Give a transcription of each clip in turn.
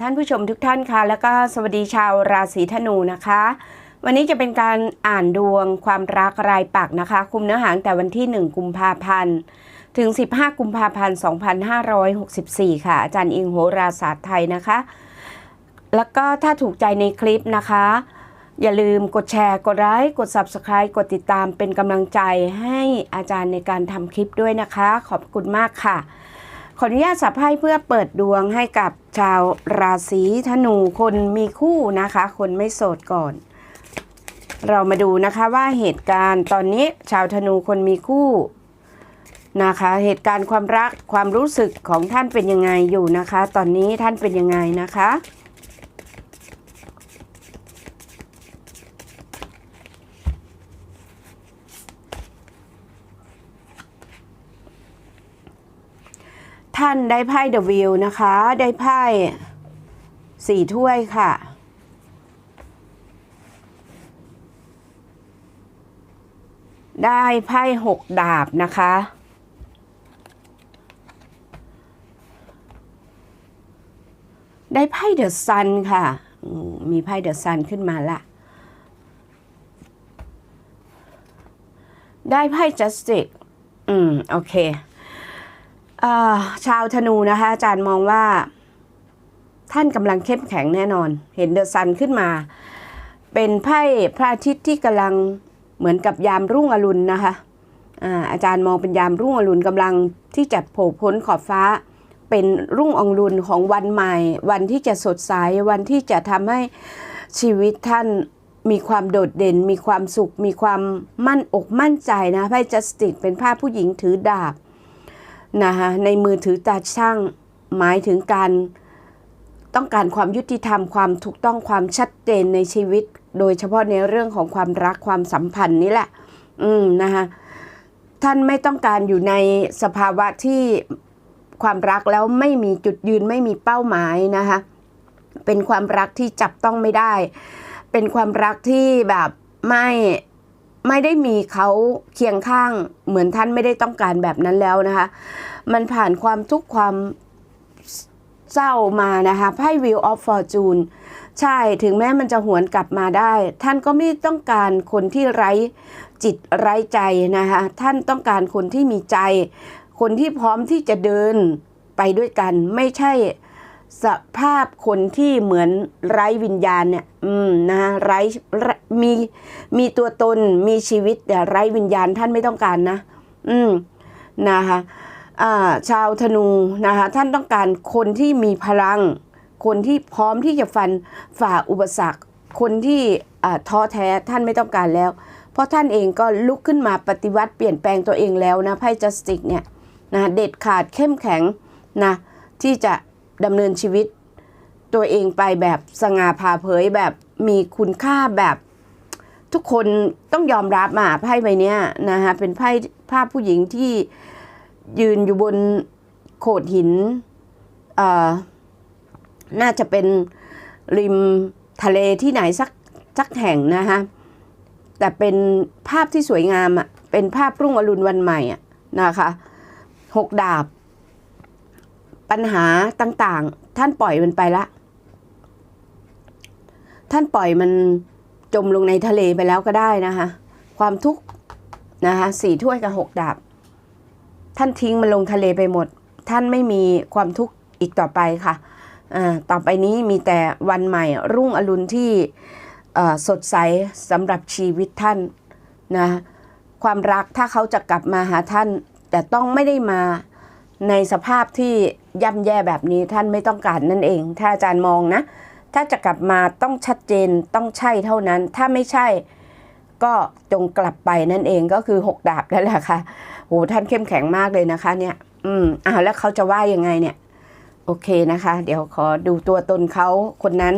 ท่านผู้ชมทุกท่านค่ะ แล้วก็สวัสดีชาวราศีธนูนะคะ วันนี้จะเป็นการอ่านดวงความรักรายปักนะคะ คุมเนื้อหางแต่วันที่ 1 กุมภาพันธ์ ถึง 15 กุมภาพันธ์ 2564 ค่ะ อาจารย์อิงโหราศาสตร์ไทยนะคะ แล้วก็ถ้าถูกใจในคลิปนะคะ อย่าลืมกดแชร์ กดไลค์ กด Subscribe กดติดตามเป็นกำลังใจให้อาจารย์ในการทำคลิปด้วยนะคะ ขอบคุณมากค่ะ ขออนุญาตสับไพ่เพื่อเปิดดวงให้กับชาวราศีธนูคนมีคู่นะคะ คนไม่โสดก่อน เรามาดูนะคะว่าเหตุการณ์ตอนนี้ชาวธนูคนมีคู่นะคะ เหตุการณ์ความรักความรู้สึกของท่านเป็นยังไงอยู่นะคะ ตอนนี้ท่านเป็นยังไงนะคะ ท่านได้ไพ่เดอะวิวนะคะ ได้ไพ่สี่ถ้วยค่ะ ได้ไพ่หกดาบนะคะ ได้ไพ่เดอะซันค่ะ มีไพ่เดอะซันขึ้นมาละได้ไพ่จัสติกอืม โอเค ชาวธนูนะคะ อาจารย์มองว่า ท่านกำลังเข้มแข็งแน่นอน เห็นเดอะซันขึ้นมา เป็นไพ่พระอาทิตย์ที่กำลังเหมือนกับยามรุ่งอรุณนะคะอาอาจารย์มองเป็นยามรุ่งอรุณกำลังที่จะโผล่พ้นขอบฟ้า เป็นรุ่งอรุณของวันใหม่ วันที่จะสดใสวันที่จะทำให้ชีวิตท่านมีความโดดเด่น มีความสุข มีความมั่นอกมั่นใจนะไพ่จัสติกเป็นภาพผู้หญิงถือดาบ นะคะในมือถือตาช่าง หมายถึงการต้องการความยุติธรรมความถูกต้องความชัดเจนในชีวิต โดยเฉพาะในเรื่องของความรักความสัมพันธ์นี่แหละ อืมนะคะท่านไม่ต้องการอยู่ในสภาวะที่ความรักแล้วไม่มีจุดยืนไม่มีเป้าหมายนะคะเป็นความรักที่จับต้องไม่ได้ เป็นความรักที่แบบไม่ ไม่ได้มีเขาเคียงข้างเหมือนท่านไม่ได้ต้องการแบบนั้นแล้วนะคะ มันผ่านความทุกข์ความเศร้ามานะคะไพ่ Wheel of Fortune ใช่ถึงแม้มันจะหวนกลับมาได้ ท่านก็ไม่ต้องการคนที่ไร้จิตไร้ใจนะคะท่านต้องการคนที่มีใจ คนที่พร้อมที่จะเดินไปด้วยกัน ไม่ใช่ สภาพคนที่เหมือนไร้วิญญาณเนี่ย อืมนะไร้ไร้มีมีตัวตนมีชีวิตแต่ไร้วิญญาณท่านไม่ต้องการนะ อืมนะคะอ่าชาวธนูนะคะท่านต้องการคนที่มีพลัง คนที่พร้อมที่จะฟันฝ่าอุปสรรค คนที่ท้อแท้ท่านไม่ต้องการแล้ว เพราะท่านเองก็ลุกขึ้นมาปฏิวัติเปลี่ยนแปลงตัวเองแล้วนะไพ่จัสติกเนี่ยนะเด็ดขาดเข้มแข็งนะที่จะ ดำเนินชีวิต ตัวเองไปแบบสง่าผ่าเผยแบบมีคุณค่าแบบทุกคนต้องยอมรับอะไพ่ใบนี้นะคะเป็นไพ่ภาพผู้หญิงที่ยืนอยู่บนโขดหินอ่อน่าจะเป็นริมทะเลที่ไหนสักสักแห่งนะคะแต่เป็นภาพที่สวยงามอะเป็นภาพรุ่งอรุณวันใหม่อะนะคะหกดาบ ปัญหาต่างๆ ท่านปล่อยมันไปละ ท่านปล่อยมันจมลงในทะเลไปแล้วก็ได้นะคะ ความทุกข์นะคะสี่ถ้วยกับหกดาบ ท่านทิ้งมันลงทะเลไปหมด ท่านไม่มีความทุกข์อีกต่อไปค่ะอ่าต่อไปนี้มีแต่วันใหม่รุ่งอรุณที่สดใสสำหรับชีวิตท่านนะความรักถ้าเขาจะกลับมาหาท่าน แต่ต้องไม่ได้มาในสภาพที่ ย่ำแย่แบบนี้ท่านไม่ต้องการนั่นเอง ถ้าอาจารย์มองนะ ถ้าจะกลับมาต้องชัดเจนต้องใช่เท่านั้น ถ้าไม่ใช่ก็จงกลับไปนั่นเองก็คือหกดาบแล้วแหละค่ะโหท่านเข้มแข็งมากเลยนะคะ เนี่ย อืมอ่าแล้วเขาจะว่ายังไงเนี่ย โอเคนะคะ เดี๋ยวขอดูตัวตนเขาคนนั้น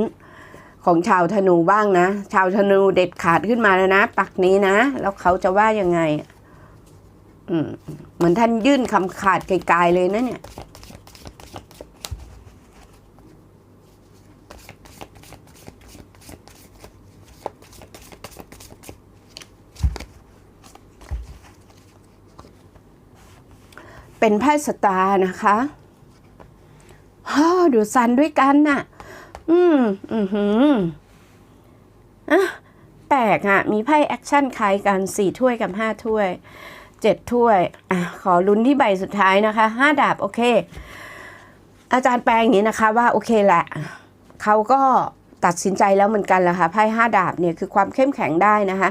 ของชาวธนูบ้างนะ ชาวธนูเด็ดขาดขึ้นมาแล้วนะปักนี้นะ แล้วเขาจะว่ายังไง อืม เหมือนท่านยื่นคำขาดไกลๆเลยนะเนี่ย เป็นไพ่สตาร์นะคะฮ่ดูซันด้วยกันน่ะ อืม อือหืออะแปลกอะมีไพ่แอคชั่นคล้ายกันสี่ถ้วยกับห้าถ้วยเจ็ดถ้วยอะขอลุ้นที่ใบสุดท้ายนะคะห้าดาบ โอเค อาจารย์แปลอย่างนี้นะคะว่า โอเคแหละเขาก็ตัดสินใจแล้วเหมือนกันแหละค่ะไพ่ห้าดาบเนี่ยคือความเข้มแข็งได้นะคะ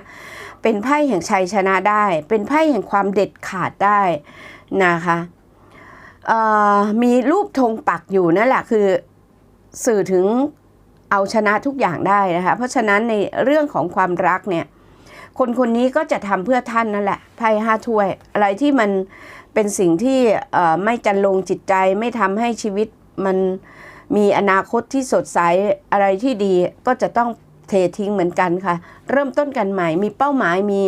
เป็นไพ่แห่งชัยชนะได้ เป็นไพ่แห่งความเด็ดขาดได้นะคะมีรูปธงปักอยู่นั่นแหละคือสื่อถึงเอาชนะทุกอย่างได้นะคะเพราะฉะนั้นในเรื่องของความรักเนี่ยคนคนนี้ก็จะทำเพื่อท่านนั่นแหละไพ่ห้าถ้วย อะไรที่มันเป็นสิ่งที่ไม่จันลงจิตใจไม่ทำให้ชีวิตมันมีอนาคตที่สดใสอะไรที่ดีก็จะต้อง เททิ้งเหมือนกันค่ะ เริ่มต้นกันใหม่ มีเป้าหมายมี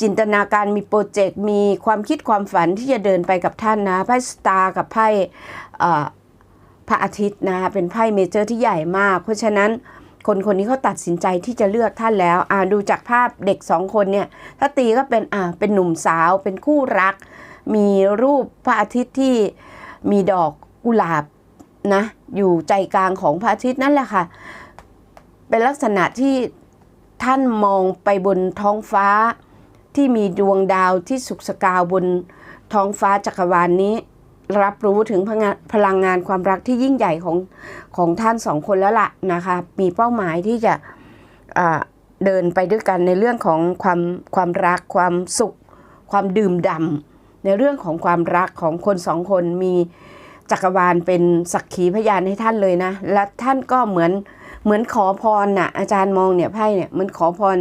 จินตนาการมีโปรเจกต์มีความคิดความฝันที่จะเดินไปกับท่านนะไพ่สตาร์กับไพ่พระอาทิตย์นะคะเป็นไพ่เมเจอร์ที่ใหญ่มาก เพราะฉะนั้นคนคนนี้เขาตัดสินใจที่จะเลือกท่านแล้วอ่าดูจากภาพเด็กสองคนเนี่ยถ้าตีก็เป็นอ่าเป็นหนุ่มสาวเป็นคู่รัก มีรูปพระอาทิตย์ที่มีดอกกุหลาบนะอยู่ใจกลางของพระอาทิตย์นั่นแหละค่ะ เป็นลักษณะที่ท่านมองไปบนท้องฟ้า ที่มีดวงดาวที่สุกสกาวบนท้องฟ้าจักรวาลนนี้ รับรู้ถึงพลังพลงงานความรักที่ยิ่งใหญ่ของของท่านสองคนแล้วล่ะนะคะมีเป้าหมายที่จะเดินไปด้วยกันในเรื่องของความความรักความสุข ความดื่มด่ำในเรื่องของความรักของคนสองคนมีจักรวาลเป็นสักขีพยานให้ท่านเลยนะ และท่านก็เหมือน เหมือนขอพรน่ะอาจารย์มองเนี่ยไพ่เนี่ยเหมือนขอพร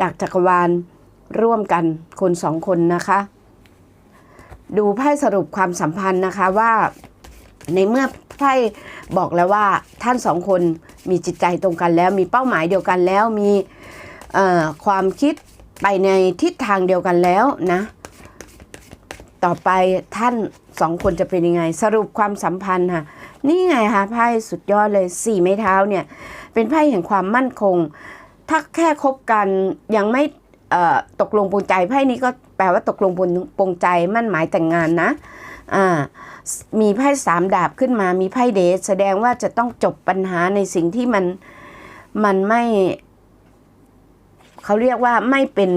จากจักรวาลร่วมกันคนสองคนนะคะ ดูไพ่สรุปความสัมพันธ์นะคะว่าในเมื่อไพ่บอกแล้วว่าท่านสองคนมีจิตใจตรงกันแล้ว มีเป้าหมายเดียวกันแล้วมีความคิดไปในทิศทางเดียวกันแล้วนะ ต่อไปท่านสองคนจะเป็นยังไง สรุปความสัมพันธ์ค่ะ นี่ไงคะไพ่สุดยอดเลยสี่ไม้เท้าเนี่ย เป็นไพ่แห่งความมั่นคง ถ้าแค่คบกันยังไม่ตกลงปรงใจไพ่นี้ก็แปลว่าตกลงปรงปงใจมั่นหมายแต่งงานนะมีไพ่สามดาบขึ้นมา มีไพ่เดชแสดงว่าจะต้องจบปัญหาในสิ่งที่มันมันไม่เขาเรียกว่าไม่เป็น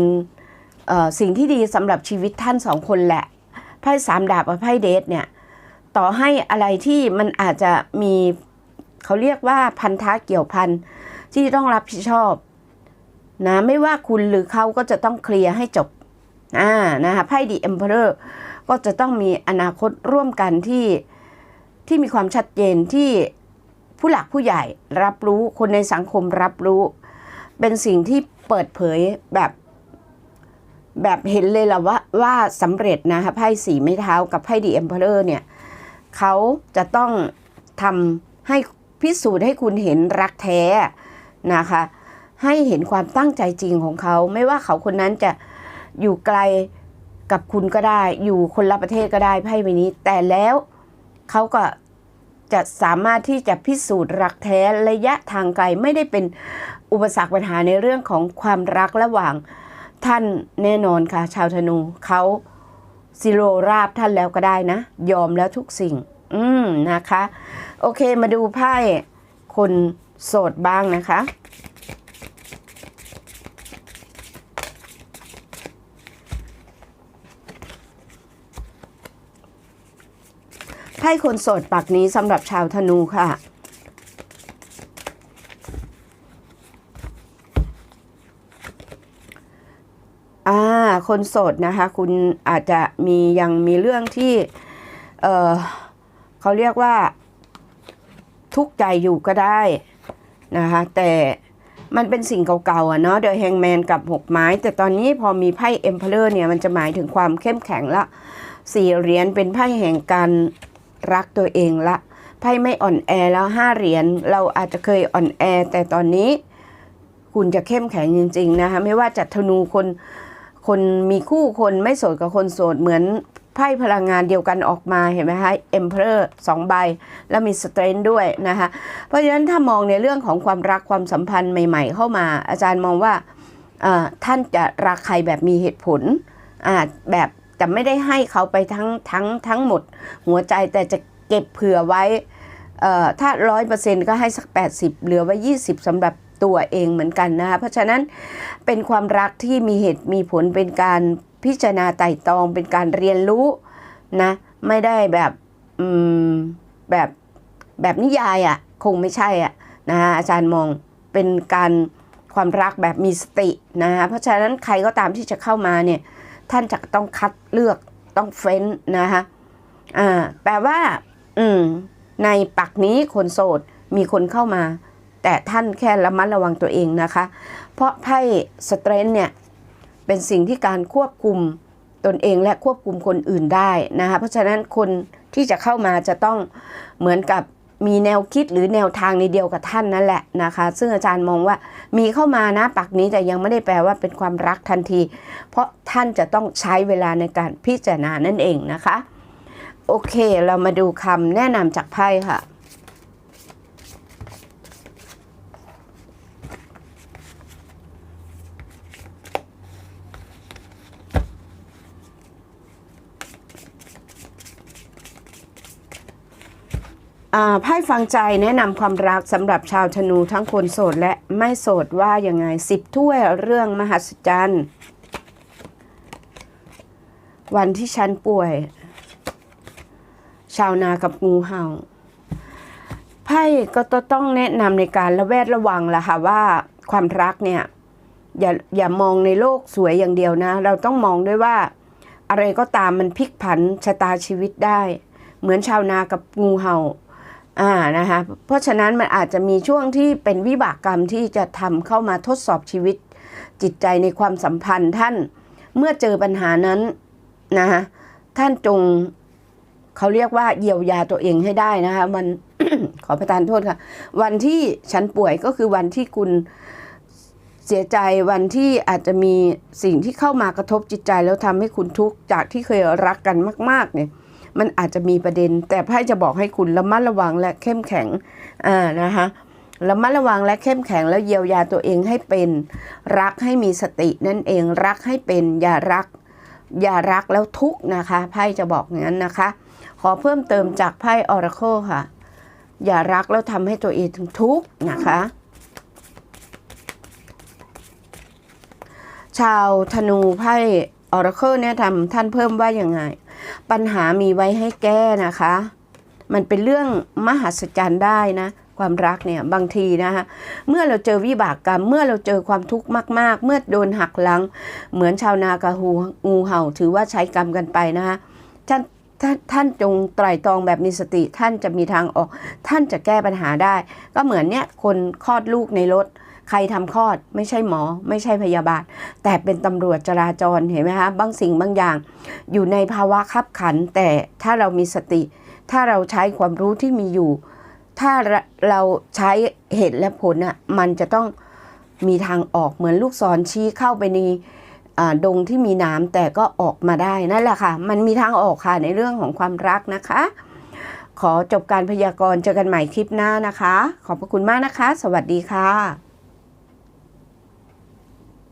สิ่งที่ดีสำหรับชีวิตท่านสองคนแหละไพ่สามดาบกับไพ่เดชเนี่ยต่อให้อะไรที่มันอาจจะมี เขาเรียกว่าพันธะเกี่ยวพันที่ต้องรับผิดชอบนะไม่ว่าคุณหรือเขาก็จะต้องเคลียร์ให้จบอ่านะคะไพ่ดีเอ็มเพอร์ก็จะต้องมีอนาคตร่วมกันที่ที่มีความชัดเจนที่ผู้หลักผู้ใหญ่รับรู้คนในสังคมรับรู้ เป็นสิ่งที่เปิดเผยแบบแบบเห็นเลยล่ะว่าว่าสำเร็จนะคะไพ่สีไม้เท้ากับไพ่ดีเอ็มเพอร์เนี่ยเขาจะต้องทำให้ พิสูจน์ให้คุณเห็นรักแท้นะคะ ให้เห็นความตั้งใจจริงของเขา ไม่ว่าเขาคนนั้นจะอยู่ไกลกับคุณก็ได้ อยู่คนละประเทศก็ได้ไพ่ใบนี้ แต่แล้วเขาก็จะสามารถที่จะพิสูจน์รักแท้ระยะทางไกลไม่ได้เป็นอุปสรรคปัญหาในเรื่องของความรักระหว่างท่านแน่นอนค่ะ ชาวธนูเขาซิโรราบท่านแล้วก็ได้นะ ยอมแล้วทุกสิ่ง อืมนะคะ โอเคมาดูไพ่คนโสดบ้างนะคะ ไพ่คนโสดปักนี้สำหรับชาวธนูค่ะอ่าคนโสดนะคะคุณอาจจะมียังมีเรื่องที่ เออเขาเรียกว่า ทุกข์ใจอยู่ก็ได้นะคะแต่มันเป็นสิ่งเก่าๆอะเนาะเดอะแฮงแมนกับหกไม้ แต่ตอนนี้พอมีไพ่เอ็มเพลอร์เนี่ยมันจะหมายถึงความเข้มแข็งละสี่เหรียญเป็นไพ่แห่งการรักตัวเองละไพ่ไม่อ่อนแอแล้วห้าเหรียญเราอาจจะเคยอ่อนแอ แต่ตอนนี้คุณจะเข้มแข็งจริง ๆ นะคะไม่ว่าจะธนูคนคนมีคู่คนไม่โสดกับคนโสดเหมือน ไพ่พลังงานเดียวกันออกมาเห็นไหมคะ Emperor สองใบ แล้วมีสเตรนด้วยนะคะเพราะฉะนั้นถ้ามองในเรื่องของความรักความสัมพันธ์ใหม่ ๆ เข้ามา อาจารย์มองว่าท่านจะรักใครแบบมีเหตุผลแบบจะไม่ได้ให้เขาไปทั้งทั้งทั้งหมด หัวใจแต่จะเก็บเผื่อไว้ถ้าร้อยเปอร์เซ็นต์ก็ให้สัก 80 เหลือไว้ 20สำหรับตัวเองเหมือนกันนะคะเพราะฉะนั้นเป็นความรักที่มีเหตุมีผลเป็นการ พิจารณาไต่ตองเป็นการเรียนรู้นะไม่ได้แบบอืมแบบแบบนิยายอะ่ะคงไม่ใช่อะ่ะนะคะอาจารย์มองเป็นการความรักแบบมีสตินะคะเพราะฉะนั้นใครก็ตามที่จะเข้ามาเนี่ยท่านจะต้องคัดเลือกต้องเฟ้นนะคะอ่าแปลว่า อืม ในปักนี้คนโสดมีคนเข้ามา แต่ท่านแค่ระมัดระวังตัวเองนะคะ เพราะไพ่สเตรนเนี่ย เป็นสิ่งที่การควบคุมตนเองและควบคุมคนอื่นได้นะคะเพราะฉะนั้นคนที่จะเข้ามาจะต้องเหมือนกับมีแนวคิดหรือแนวทางในเดียวกับท่านนั่นแหละนะคะ ซึ่งอาจารย์มองว่ามีเข้ามานะปักนี้แต่ยังไม่ได้แปลว่าเป็นความรักทันที เพราะท่านจะต้องใช้เวลาในการพิจารณานั่นเองนะคะ โอเค เรามาดูคำแนะนำจากไพ่ค่ะ ไพ่ฟังใจแนะนำความรักสำหรับชาวธนูทั้งคนโสดและไม่โสดว่ายังไงสิบถ้วยเรื่องมหัศจรรย์วันที่ฉันป่วย ชาวนากับงูเห่าไพ่ก็ต้องแนะนำในการระแวดระวังละค่ะว่าความรักเนี่ยอย่าอย่ามองในโลกสวยอย่างเดียวนะ เราต้องมองด้วยว่า อะไรก็ตามมันพลิกผันชะตาชีวิตได้ เหมือนชาวนากับงูเห่า อ่านะคะเพราะฉะนั้นมันอาจจะมีช่วงที่เป็นวิบากกรรมที่จะทำเข้ามาทดสอบชีวิต จิตใจในความสัมพันธ์ท่านเมื่อเจอปัญหานั้นนะคะท่านจงเขาเรียกว่าเยียวยาตัวเองให้ได้นะคะมันขอประทานโทษค่ะ วันที่ฉันป่วยก็คือวันที่คุณเสียใจวันที่อาจจะมีสิ่งที่เข้ามากระทบจิตใจแล้วทำให้คุณทุกข์จากที่เคยรักกันมาก ๆ เนี่ย มันอาจจะมีประเด็น แต่ไพ่จะบอกให้คุณระมัดระวังและเข้มแข็งอ่านะคะระมัดระวังและเข้มแข็งแล้วเยียวยาตัวเองให้เป็น รักให้มีสตินั่นเองรักให้เป็นอย่ารัก อย่ารักแล้วทุกนะคะไพ่จะบอกงั้นนะคะ ขอเพิ่มเติมจากไพ่ออรา c l ค่ะ อย่ารักแล้วทำให้ตัวเองทุกนะคะ ชาวธนูไพ่ออรา c l เนี่ยทำท่านเพิ่มว่ายังไง ปัญหามีไว้ให้แก้นะคะ มันเป็นเรื่องมหัศจรรย์ได้นะ ความรักเนี่ยบางทีนะคะเมื่อเราเจอวิบากกรรม เมื่อเราเจอความทุกข์มาก ๆ เมื่อโดนหักหลัง เหมือนชาวนากะฮูงูเห่า ถือว่าใช้กรรมกันไปนะคะท่านท่านท่านจงไตร่ตรองแบบมีสติท่านจะมีทางออก ท่านจะแก้ปัญหาได้ ก็เหมือนเนี่ยคนคลอดลูกในรถ ใครทำคลอดไม่ใช่หมอ ไม่ใช่พยาบาล แต่เป็นตำรวจจราจรเห็นไหมคะบางสิ่งบางอย่าง อยู่ในภาวะขับขัน แต่ถ้าเรามีสติ ถ้าเราใช้ความรู้ที่มีอยู่ ถ้าเราใช้เหตุและผลอะมันจะต้องมีทางออกเหมือนลูกศรชี้เข้าไปในดงที่มีน้ำแต่ก็ออกมาได้นั่นแหละค่ะ มันมีทางออกค่ะในเรื่องของความรักนะคะ ขอจบการพยากรณ์เจอกันใหม่คลิปหน้านะคะ ขอบพระคุณมากนะคะ สวัสดีค่ะ